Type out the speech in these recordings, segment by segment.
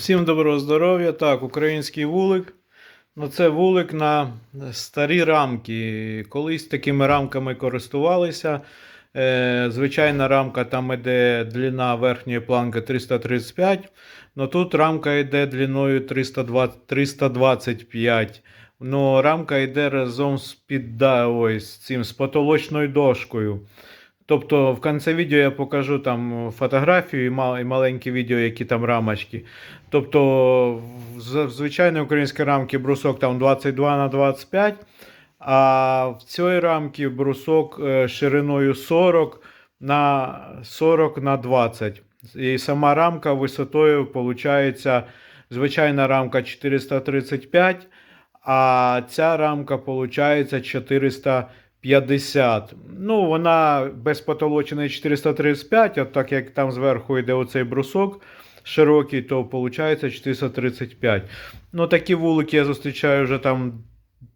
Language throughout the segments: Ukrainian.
Усім доброго здоров'я. Так, український вулик. Ну, це вулик на старі рамки. Колись такими рамками користувалися. Е, звичайна рамка там іде длина верхньої планки 335. Ну тут рамка йде длиною 320, 325. Ну, рамка йде разом з підда, ой, з цим, з потолочною дошкою. Тобто в кінці відео я покажу там фотографію і маленькі відео, які там рамочки. Тобто в з- в звичайній українській рамці брусок там 22 на 25, а в цій рамці брусок е, шириною 40 на 40 на 20. І сама рамка висотою виходить, звичайна рамка 435, а ця рамка виходить 450. Ну, вона без потолоченої 435, от так як там зверху йде оцей брусок широкий, то виходить 435. Ну, такі вулики я зустрічаю вже там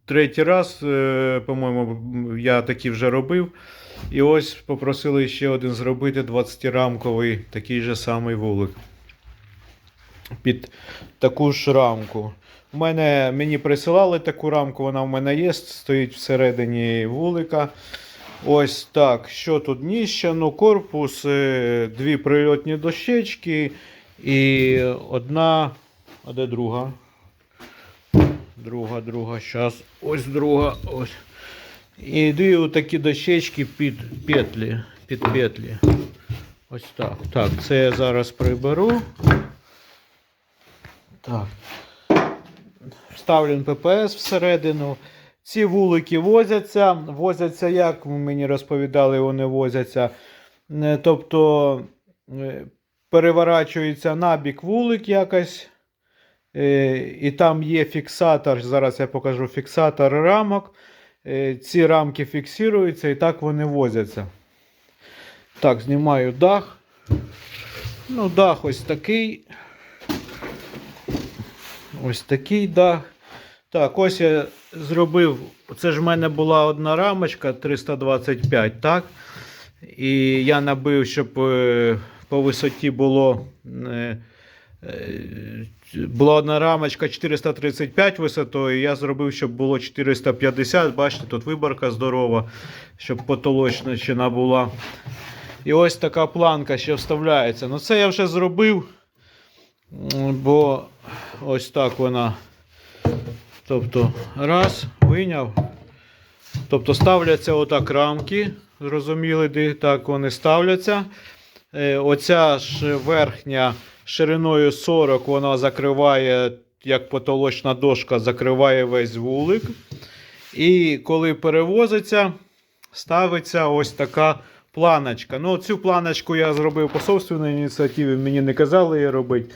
третій раз, е, по-моєму, я такі вже робив. І ось попросили ще один зробити 20-рамковий такий же самий вулик. Під таку ж рамку. У мене мені присилали таку рамку, вона в мене є, стоїть всередині вулика. Ось так. Що тут ніщо? Ну, корпус, е, дві прильотні дощечки і одна. А де друга? Друга, друга, щас. Ось друга. Ось. І дві отакі дощечки під петлі. Під петлі. Ось так. Так, це я зараз приберу. Так. Вставлен ППС всередину. Ці вулики возяться. Возяться, як мені розповідали, вони возяться. Е, Тобто е, переворачується набік вулик якось. Е, І там є фіксатор. Зараз я покажу фіксатор рамок. Ці рамки фіксуються і так вони возяться. Так, знімаю дах. Ну, дах ось такий. Ось такий дах. Так, ось я зробив. Це ж в мене була одна рамочка 325, так? І я набив, щоб е, по висоті було. е, е, Була одна рамочка 435 висотою. Я зробив, щоб було 450. Бачите, тут виборка здорова, щоб потолочничина була. І ось така планка ще вставляється. Ну це я вже зробив, бо ось так вона. Тобто, раз, виняв. Тобто ставляться отак рамки. Зрозуміли, де так вони ставляться. Е, Оця ж верхня шириною 40 вона закриває, як потолочна дошка, закриває весь вулик. І коли перевозиться, ставиться ось така планочка. Ну, цю планочку я зробив по собственній ініціативі, мені не казали її робити.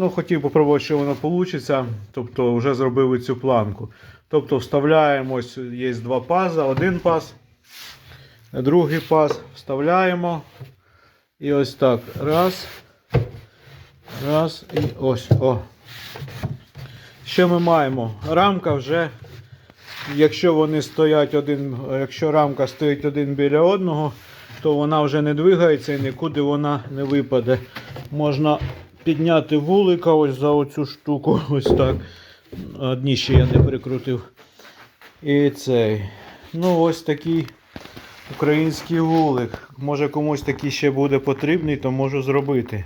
Ну, хотів попробувати, що воно вийде. Тобто, вже зробив цю планку. Тобто, вставляємо, ось є два паза, один паз, другий паз. Вставляємо. І ось так. Раз. Раз. І ось. О. Що ми маємо? Рамка вже, якщо вони стоять один, якщо рамка стоїть один біля одного, то вона вже не двигається і нікуди вона не випаде. Можна підняти вулика ось за оцю штуку. Ось так. Одні ще я не прикрутив. І цей. Ну, ось такий український вулик. Може комусь такий ще буде потрібний, то можу зробити.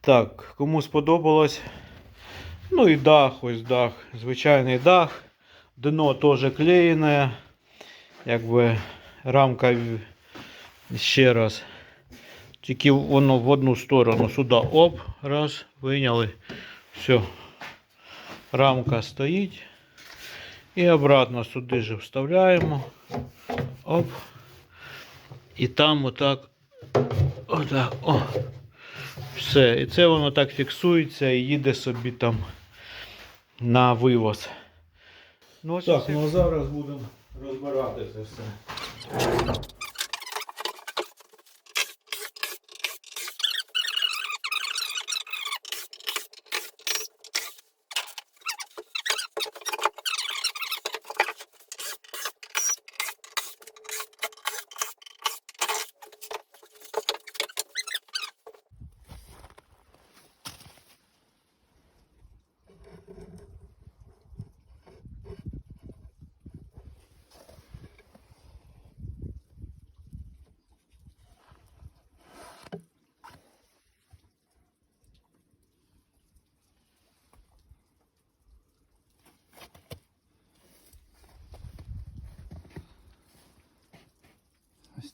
Так, кому сподобалось. Ну і дах, ось дах. Звичайний дах. Дно теж клеєне. Якби рамка ще раз. Тільки воно в одну сторону сюди оп, раз, вийняли. Все. Рамка стоїть. І обратно сюди же вставляємо. Оп. І там отак. Отак. О. Все. І це воно так фіксується і їде собі там на вивоз. Ну, так, ну а зараз будемо розбирати це все.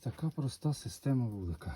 Така проста система вулика.